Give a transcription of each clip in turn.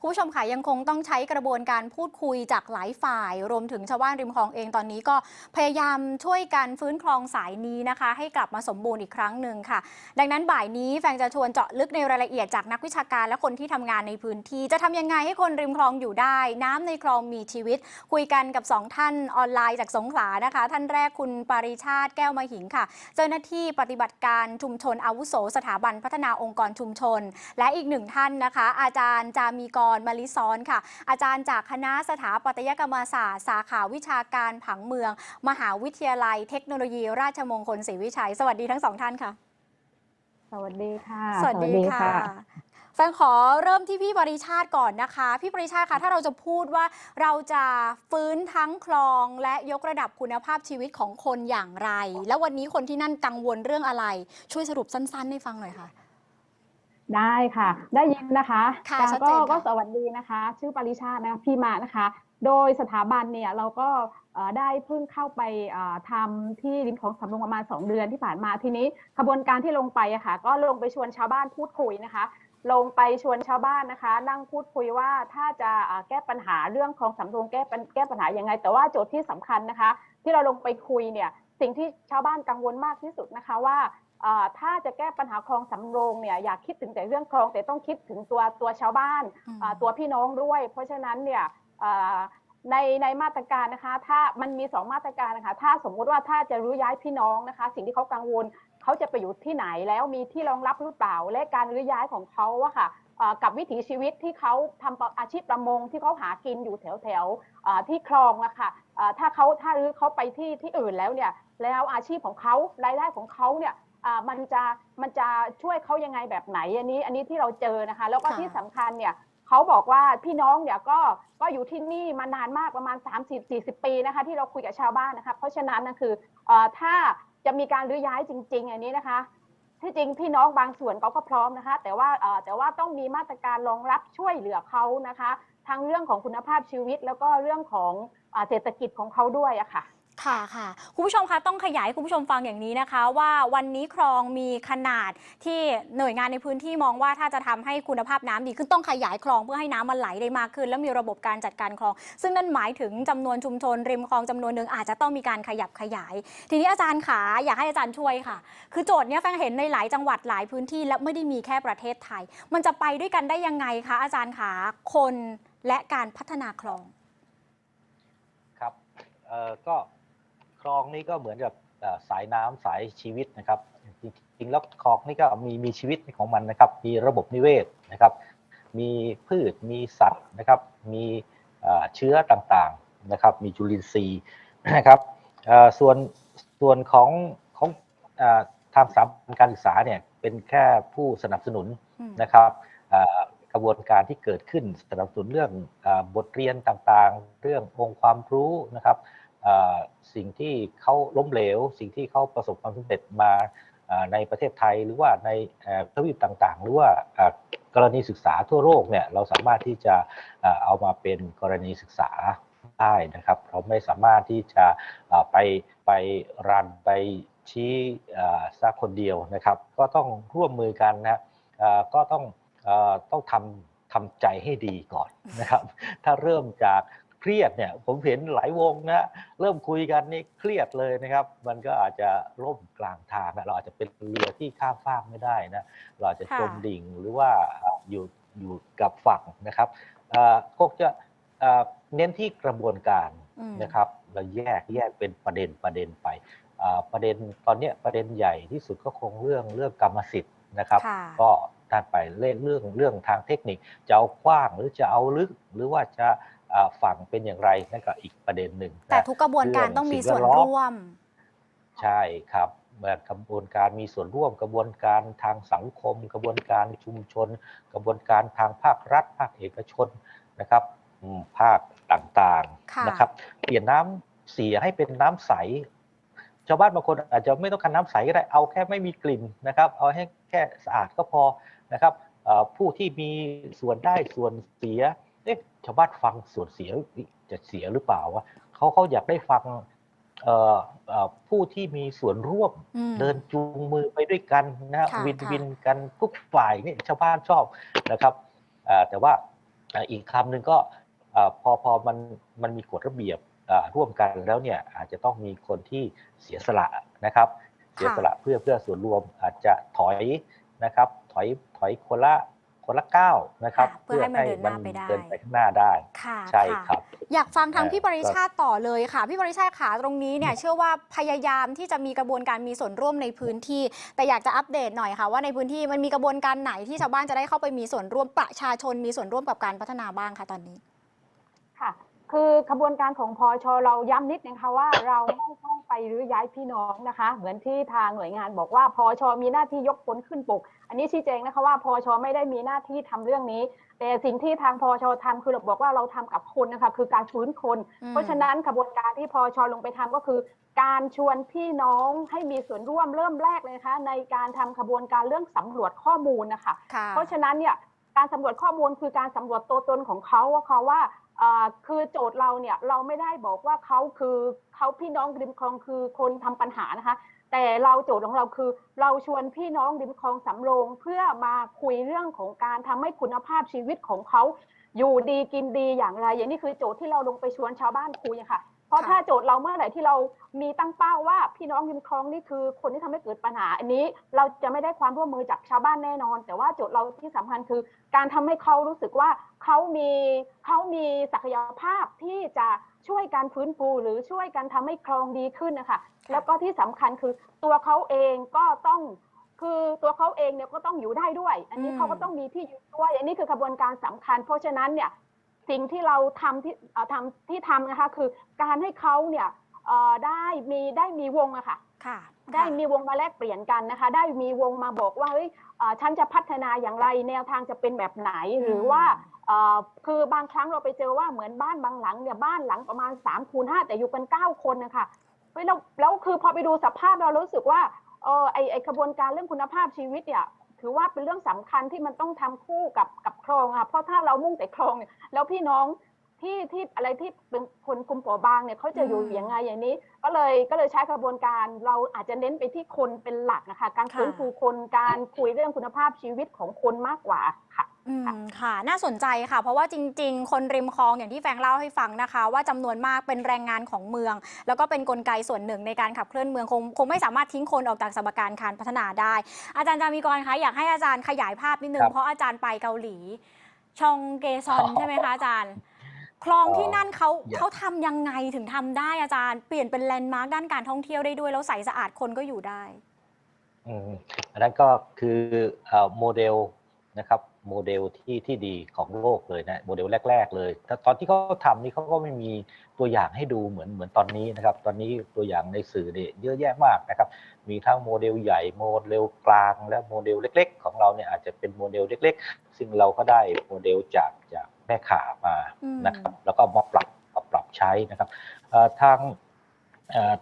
คุณผู้ชมค่ะยังคงต้องใช้กระบวนการพูดคุยจากหลายฝ่าย รวมถึงชาวบ้านริมคลองเองตอนนี้ก็พยายามช่วยกันฟื้นคลองสายนี้นะคะ ให้กลับมาสมบูรณ์อีกครั้งหนึ่งค่ะ ดังนั้นบ่ายนี้แฟงจะชวนเจาะลึกในรายละเอียดจากนักวิชาการและคนที่ทำงานในพื้นที่ จะทำยังไงให้คนริมคลองอยู่ได้ น้ำในคลองมีชีวิต คุยกันกับสองท่านออนไลน์จากสงขลานะคะ ท่านแรกคุณปาริชาติแก้วมหิงค่ะ เจ้าหน้าที่ปฏิบัติการชุมชนอาวุโส สถาบันพัฒนาองค์กรชุมชน และอีกหนึ่งท่านนะคะ อาจารย์จามีกรมาลิซ้อนค่ะ อาจารย์จากคณะสถาปัตยกรรมศาสตร์ สาขาวิชาการผังเมือง มหาวิทยาลัยเทคโนโลยี ราชมงคลศรีวิชัย สวัสดีทั้งสองท่านค่ะ สวัสดีค่ะ สวัสดีค่ะแฟนขอเริ่มที่พี่ปริชาติก่อนนะคะ พี่ปริชาติคะถ้าเราจะพูดว่าเราจะฟื้นทั้งคลองและยกระดับคุณภาพชีวิตของคนอย่างไร แล้ววันนี้คนที่นั่นกังวลเรื่องอะไร ช่วยสรุปสั้น ๆ ให้ฟังหน่อยค่ะ ได้ค่ะ ได้ยินนะคะค่ะแต่ชัดก็เจนค่ะ ก็สวัสดีนะคะ ชื่อปริชาตินะคะพี่มานะคะ โดยสถาบันเนี่ยเราก็เอ่อได้เพิ่งเข้าไปเอ่อทำที่ริมของสำโรงประมาณ 2 เดือนที่ผ่านมาทีนี้ขบวนการที่ลงไปอะค่ะ ก็ลงไปชวนชาวบ้านพูดคุยนะคะ ลงไปชวนชาวบ้านนะคะ นั่งพูดคุยว่าถ้าจะเอ่อแก้ปัญหาเรื่องของสำโรงแก้ปัญแก้ปัญหายังไง แต่ว่าโจทย์ที่สำคัญนะคะ ที่เราลงไปคุยเนี่ยสิ่งที่ชาวบ้านกังวลมากที่สุดนะคะว่าเอ่อ ถ้าจะแก้ปัญหาคลองสำโรงเนี่ยอยากคิดถึงแต่เรื่องคลอง แต่ต้องคิดถึงตัวตัวชาวบ้านอืมอ่าตัวพี่น้องด้วย เพราะฉะนั้นเนี่ยเอ่อในในมาตรการนะคะ ถ้ามันมีสองมาตรการนะคะ ถ้าสมมุติว่าถ้าจะรื้อย้ายพี่น้องนะคะ สิ่งที่เขากังวลเขาจะไปอยู่ที่ไหนแล้วมีที่รองรับหรือเปล่า และการรื้อย้ายของเขาอะค่ะเอ่อกับวิถีชีวิตที่เขาทำอาชีพประมงที่เขาหากินอยู่แถวแถวๆเอ่อที่คลองอะค่ะเอ่อถ้าเขาถ้ารื้อเขาไปที่ที่อื่นแล้วเนี่ยแล้วอาชีพของเขารายได้ของเขาเนี่ยอ่า มันจะมันจะช่วยเขายังไงแบบไหนอันนี้อันนี้ที่เราเจอนะคะ แล้วก็ค่ะที่สำคัญเนี่ยเขาบอกว่าพี่น้องเนี่ยก็ก็อยู่ที่นี่มานานมากประมาณ 30-40 ปีนะคะ ที่เราคุยกับชาวบ้านนะคะเพราะฉะนั้นนั่นคือเอ่อถ้าจะมีการรื้อย้ายจริง ๆ อันนี้นะคะที่จริงพี่น้องบางส่วนเขาก็พร้อมนะคะ แต่ว่าเอ่อแต่ว่าต้องมีมาตรการรองรับช่วยเหลือเขานะคะ ทั้งเรื่องของคุณภาพชีวิต แล้วก็เรื่องของอ่าเศรษฐกิจของเขาด้วยอะค่ะ ค่ะค่ะคุณผู้ชมคะต้องขยายให้คุณผู้ชมฟังอย่างนี้นะคะ ว่าวันนี้คลองมีขนาดที่หน่วยงานในพื้นที่มองว่าถ้าจะทำให้คุณภาพน้ำดีขึ้นต้องขยายคลองเพื่อให้น้ำมันไหลได้มากขึ้น แล้วมีระบบการจัดการคลอง ซึ่งนั่นหมายถึงจำนวนชุมชนริมคลองจำนวนหนึ่งอาจจะต้องมีการขยับขยาย ทีนี้อาจารย์ขาอยากให้อาจารย์ช่วยค่ะ คือโจทย์นี้แฟงเห็นในหลายจังหวัดหลายพื้นที่และไม่ได้มีแค่ประเทศไทย มันจะไปด้วยกันได้ยังไงคะอาจารย์ขาคนและการพัฒนาคลองครับเอ่อก็ คลองนี้ก็เหมือนกับเอ่อสายน้ำสายชีวิตนะครับจริงๆแล้วคลองนี่ก็มีมีชีวิตของมันนะครับ มีระบบนิเวศนะครับ มีพืชมีสัตว์นะครับ มีเอ่อเชื้อต่างๆนะครับ มีจุลินทรีย์นะครับเอ่อส่วนส่วนของของเอ่อทางสถาบันการศึกษาเนี่ยเป็นแค่ผู้สนับสนุนอืมนะครับเอ่อกระบวนการที่เกิดขึ้นสนับสนุนเรื่องเออบทเรียนต่างๆ เรื่ององค์ความรู้นะครับเอ่อ สิ่งที่เขาล้มเหลว สิ่งที่เขาประสบความสำเร็จมาในประเทศไทยหรือว่าในเทวีปต่างๆ หรือว่ากรณีศึกษาทั่วโลกเนี่ยเราสามารถที่จะเอามาเป็นกรณีศึกษาได้นะครับเราไม่สามารถที่จะไปไปรันไปชี้สักคนเดียวนะครับ ก็ต้องร่วมมือกันนะก็ต้องต้องทำทำใจให้ดีก่อนนะครับ ถ้าเริ่มจาก เครียดเนี่ยผมเห็นหลายวงนะเริ่มคุยกันนี่เครียดเลยนะครับ มันก็อาจจะล่มกลางทางนะเราอาจจะเป็นเรือที่ข้ามฟากไม่ได้นะเราอาจจะค่ะจมดิ่งหรือว่าอยู่อยู่กับฝั่งนะครับเอ่อก็จะเอ่อเน้นที่กระบวนการอืมนะครับ เราแยกแยกเป็นประเด็นประเด็นไปอ่าประเด็นตอนเนี้ยประเด็นใหญ่ที่สุดก็คงเรื่องเรื่องกรรมสิทธิ์นะครับค่ะก็ท่านไปเล่นเรื่องเรื่องทางเทคนิคจะเอากว้างหรือจะเอาลึกหรือว่าจะอ่า ฝั่งเป็นอย่างไรนั่นก็อีกประเด็นหนึ่งแต่นะทุกกระบวนการต้องมีส่วนเรื่องสิ่งแวดล้อมร่วม ใช่ครับแบบกระบวนการมีส่วนร่วมกระบวนการทางสังคม กระบวนการชุมชน กระบวนการทางภาครัฐ ภาคเอกชนนะครับอืมภาคต่างค่ะๆนะครับ เปลี่ยนน้ำเสียให้เป็นน้ำใสชาวบ้านบางคนอาจจะไม่ต้องการน้ำใสก็ได้เอาแค่ไม่มีกลิ่นนะครับ เอาให้แค่สะอาดก็พอนะครับเอ่อผู้ที่มีส่วนได้ส่วนเสีย เอ๊ะชาวบ้านฟังส่วนเสียจะเสียหรือเปล่าวะเขาเขาอยากได้ฟังเอ่อเอ่อผู้ที่มีส่วนร่วมอืมเดินจูงมือไปด้วยกันนะค่ะวินค่ะวินกันทุกฝ่ายนี่ชาวบ้านชอบนะครับเอ่อแต่ว่าอ่าอีกคำหนึ่งก็อ่าพอพอมันมันมีกฎระเบียบอ่าร่วมกันแล้วเนี่ยอาจจะต้องมีคนที่เสียสละนะครับ เสียสละเพื่อเพื่อส่วนรวมอาจจะถอยนะครับ ถอยถอยคนละ คนละก้าวนะครับค่ะเพื่อให้มันเดินหน้าไปได้เดินไปข้างหน้าได้ค่ะใช่ค่ะครับ อยากฟังทางเอ่อพี่ปริชาติต่อเลยค่ะ พี่ปริชาติขาตรงนี้เนี่ยเชื่อว่าพยายามที่จะมีกระบวนการมีส่วนร่วมในพื้นที่ แต่อยากจะอัปเดตหน่อยค่ะ ว่าในพื้นที่มันมีกระบวนการไหนที่ชาวบ้านจะได้เข้าไปมีส่วนร่วมประชาชนมีส่วนร่วมกับการพัฒนาบ้างคะตอนนี้ ค่ะคือขบวนการของพอชเราย้ำนิดนึงค่ะว่าเราไม่ต้องไปรื้อย้ายพี่น้องนะคะ เหมือนที่ทางหน่วยงานบอกว่าพอชมีหน้าที่ยกพลขึ้นปก อันนี้ชี้แจงนะคะว่าพอชไม่ได้มีหน้าที่ทำเรื่องนี้ แต่สิ่งที่ทางพอชทำคือเราบอกว่าเราทำกับคนนะคะคือการฟื้นคนอืมเพราะฉะนั้นขบวนการที่พอชลงไปทำก็คือ การชวนพี่น้องให้มีส่วนร่วมเริ่มแรกเลยนะคะในการทำขบวนการเรื่องสำรวจข้อมูลนะคะค่ะเพราะฉะนั้นเนี่ยการสำรวจข้อมูลคือการสำรวจตัวตนของเขาว่าเขาว่าเอ่อ คือโจทย์เราเนี่ยเราไม่ได้บอกว่าเขาคือเขาพี่น้องริมคลองคือคนทำปัญหานะคะ แต่เราโจทย์ของเราคือ เราชวนพี่น้องริมคลองสำโรงเพื่อมาคุยเรื่องของการทำให้คุณภาพชีวิตของเขาอยู่ดีกินดีอย่างไร อย่างนี้คือโจทย์ที่เราลงไปชวนชาวบ้านคุยค่ะ เพราะค่ะถ้าโจทย์เราเมื่อไหร่ที่เรามีตั้งเป้าว่าพี่น้องริมคลองนี่คือ คนที่ทำให้เกิดปัญหา อันนี้เราจะไม่ได้ความร่วมมือจากชาวบ้านแน่นอน แต่ว่าโจทย์เราที่สำคัญคือ การทำให้เขารู้สึกว่าเขามีเขามีศักยภาพที่จะช่วยการฟื้นฟูหรือช่วยกันทำให้คลองดีขึ้นนะคะแล้วก็ที่สำคัญคือตัวเขาเองก็ต้องคือตัวเขาเองเนี่ยก็ต้องอยู่ได้ด้วย อันนี้อืมเขาก็ต้องมีที่อยู่ด้วย อันนี้คือกระบวนการสำคัญ เพราะฉะนั้นเนี่ย สิ่งที่เราทำที่เอ่อทำที่ทำนะคะคือการให้เขาเนี่ยเอ่อได้มีได้มีวงอะค่ะค่ะได้มีวงมาแลกเปลี่ยนกันนะคะ ได้มีวงมาบอกว่าเฮ้ยเอ่อฉันจะพัฒนาอย่างไรแนวทางจะเป็นแบบไหนหรือว่าเอ่อคือบางครั้งเราไปเจอว่าเหมือนบ้านบางหลังเนี่ยบ้านหลังประมาณ3ามคูณห้าแต่อยู่กัน 9 คนนะคะเฮ้ยแล้วแล้วคือพอไปดูสภาพเรารู้สึกว่าเออไอไอกระบวนการเรื่องคุณภาพชีวิตเนี่ย ถือว่าเป็นเรื่องสำคัญที่มันต้องทำคู่กับกับคลองอะเพราะถ้าเรามุ่งแต่คลองเนี่ยแล้วพี่น้องที่ที่อะไรที่เป็นคนกลุ่มเปราะบางเนี่ยเขาจะอยู่อืมยังไงอย่างนี้ ก็เลยก็เลยใช้กระบวนการเราอาจจะเน้นไปที่คนเป็นหลักนะคะ การค่ะฟื้นฟูคนการคุยเรื่องคุณภาพชีวิตของคนมากกว่าค่ะ อืมค่ะค่ะ น่าสนใจค่ะ เพราะว่าจริง ๆ คนริมคลองอย่างที่แฟงเล่าให้ฟังนะคะ ว่าจำนวนมากเป็นแรงงานของเมือง แล้วก็เป็นกลไกส่วนหนึ่งในการขับเคลื่อนเมืองคงคงไม่สามารถทิ้งคนออกจากสมการการพัฒนาได้ อาจารย์จามีกรคะอยากให้อาจารย์ขยายภาพนิดนึคงรับเพราะอาจารย์ไปเกาหลี ชองเกซอนอ๋อใช่ไหมคะอาจารย์ คลองที่นั่นเขาอย่าเขาทำยังไงถึงทำได้อาจารย์เปลี่ยนเป็นแลนด์มาร์คด้านการท่องเที่ยวได้ด้วยแล้วใสสะอาดคนก็อยู่ได้อืมอันนั้นก็คือเอ่อโมเดลนะครับ โมเดลที่ที่ดีของโลกเลยนะโมเดลแรก ๆ เลยแต่ตอนที่เขาทำนี่เขาก็ไม่มีตัวอย่างให้ดูเหมือนเหมือนตอนนี้นะครับ ตอนนี้ตัวอย่างในสื่อเนี่ยเยอะแยะมากนะครับ มีทั้งโมเดลใหญ่โมเดลกลางและโมเดลเล็ก ๆ ของเราเนี่ยอาจจะเป็นโมเดลเล็ก ๆ ซึ่งเราก็ได้โมเดลจากจากแม่ข่ามาอืมนะครับ แล้วก็มาปรับมาปรับใช้นะครับเอ่อทางเอ่อ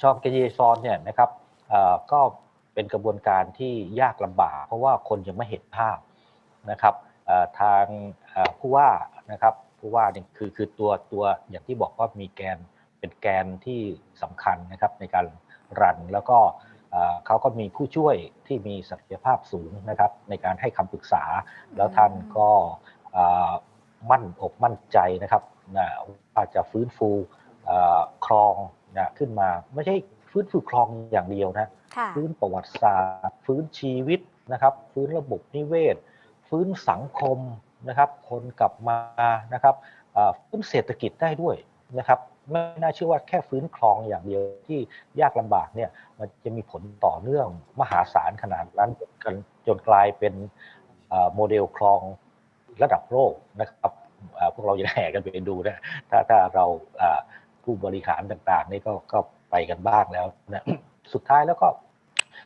ชองเกเยซอนเนี่ยนะครับเอ่อก็เป็นกระบวนการที่ยากลำบาก เพราะว่าคนยังไม่เห็นภาพ นะครับเอ่อทางเอ่อผู้ว่านะครับผู้ว่าเนี่ยคือคือตัวตัวอย่างที่บอกว่ามีแกนเป็นแกนที่สำคัญนะครับในการรันแล้วก็เอ่อเขาก็มีผู้ช่วยที่มีศักยภาพสูงนะครับในการให้คำปรึกษา แล้วท่านก็เอ่อมั่นอกมั่นใจนะครับนะว่าจะฟื้นฟูเอ่อคลองนะขึ้นมาไม่ใช่ฟื้นฟูคลองอย่างเดียวนะค่ะฟื้นประวัติศาสตร์ ฟื้นชีวิตนะครับ ฟื้นระบบนิเวศ ฟื้นสังคมนะครับ คนกลับมานะครับเอ่อฟื้นเศรษฐกิจได้ด้วยนะครับไม่น่าเชื่อว่าแค่ฟื้นคลองอย่างเดียวที่ยากลำบากเนี่ยมันจะมีผลต่อเนื่องมหาศาลขนาดนั้นจนจนกลายเป็นเอ่อโมเดลคลองระดับโลกนะครับเอ่อพวกเราจะแห่กันไปดูนะถ้าถ้าเราเอ่อผู้บริหารต่างๆนี่ก็ก็ไปกันบ้างแล้วนะสุดท้ายแล้วก็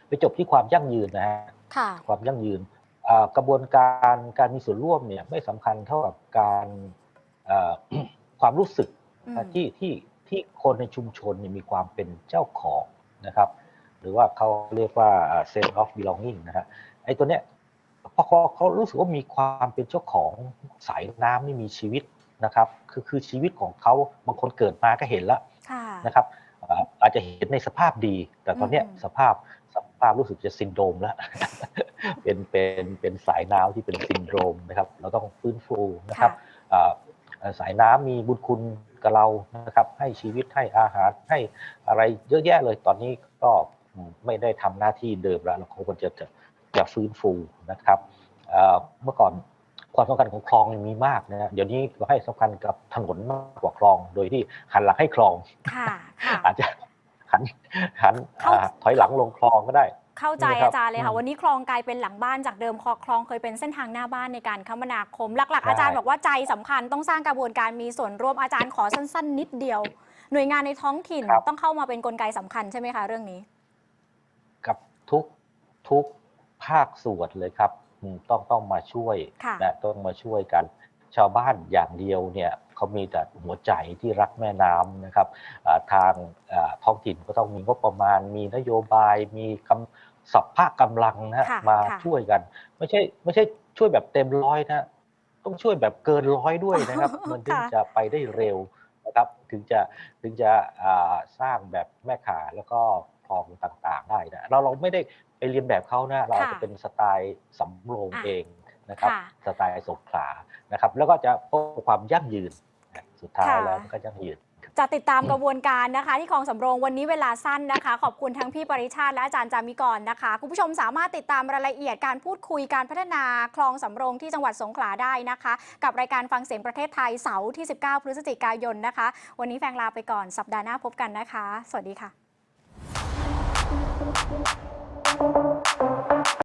ไปจบที่ความยั่งยืนนะฮะค่ะความยั่งยืนอ่า กระบวนการการมีส่วนร่วมเนี่ยไม่สำคัญเท่ากับการเอ่อความรู้สึกอืมที่ที่ที่คนในชุมชนเนี่ยมีความเป็นเจ้าของนะครับ หรือว่าเขาเรียกว่า sense of belonging นะฮะไอ้ตัวเนี้ยพอเขาเขารู้สึกว่ามีความเป็นเจ้าของสายน้ำนี่มีชีวิตนะครับ คือคือชีวิตของเขาบางคนเกิดมาก็เห็นแล้วค่ะนะครับเอ่ออาจจะเห็นในสภาพดี แต่ตอนเนี้ยอืมสภาพสภาพรู้สึกจะซินโดรมแล้ว เป็นเป็นเป็นสายน้ำที่เป็นซินโดรมนะครับ เราต้องฟื้นฟูนะครับค่ะอ่าเอ่อสายน้ำมีบุญคุณกับเรานะครับ ให้ชีวิตให้อาหารให้อะไรเยอะแยะเลยตอนนี้ก็อืมไม่ได้ทำหน้าที่เดิมแล้วเราควรจะจะจะฟื้นฟูนะครับเอ่อเมื่อก่อน ความสำคัญของคลองมีมากนะฮะเดี๋ยวนี้เราให้สำคัญกับถนนมากกว่าคลอง โดยที่หันหลังให้คลองค่ะค่ะอาจจะหันหันเข้าอ่าถอยหลังลงคลองก็ได้ เข้าใจนี่ครับอาจารย์เลยค่ะอืมวันนี้คลองกลายเป็นหลังบ้านจากเดิมคลองคลองเคยเป็นเส้นทางหน้าบ้านในการคมนาคม หลักๆใช่อาจารย์บอกว่าใจสำคัญต้องสร้างกระบวนการมีส่วนร่วมอาจารย์ขอสั้น ๆ นิดเดียว หน่วยงานในท้องถิ่นครับต้องเข้ามาเป็นกลไกสำคัญใช่ไหมคะเรื่องนี้ กับทุกทุกภาคส่วนเลยครับอืม ต้องต้องมาช่วยค่ะนะต้องมาช่วยกัน ชาวบ้านอย่างเดียวเนี่ยเขามีแต่หัวใจที่รักแม่น้ำนะครับอ่าทางอ่าท้องถิ่นก็ต้องมีงบประมาณ มีนโยบายมีกำสัพพะกำลังนะฮะค่ะมาค่ะช่วยกัน ไม่ใช่ไม่ใช่ช่วยแบบเต็มร้อยนะต้องช่วยแบบเกินร้อยด้วยนะครับ มันถึงค่ะจะไปได้เร็วนะครับ ถึงจะถึงจะอ่าสร้างแบบแม่ขาแล้วก็ คลองต่างๆ ได้นะเราเราไม่ได้ไปเรียนแบบเขานะเราอาจจะเป็นสไตล์สำโรงอะเองนะครับค่ะสไตล์สงขลานะครับ แล้วก็จะพบความยั่งยืนนะสุดท้ายค่ะแล้วมันก็ยั่งยืนจะติดตามกระบวนการนะคะ ที่คลองสำโรงวันนี้เวลาสั้นนะคะ ขอบคุณทั้งพี่ปริชาติและอาจารย์จามิกรนะคะ คุณผู้ชมสามารถติดตามรายละเอียดการพูดคุยการพัฒนาคลองสำโรงที่จังหวัดสงขลาได้นะคะ กับรายการฟังเสียงประเทศไทยเสาร์ที่ 19 พฤศจิกายนนะคะ วันนี้แฟงลาไปก่อนสัปดาห์หน้าพบกันนะคะ สวัสดีค่ะ Thank you.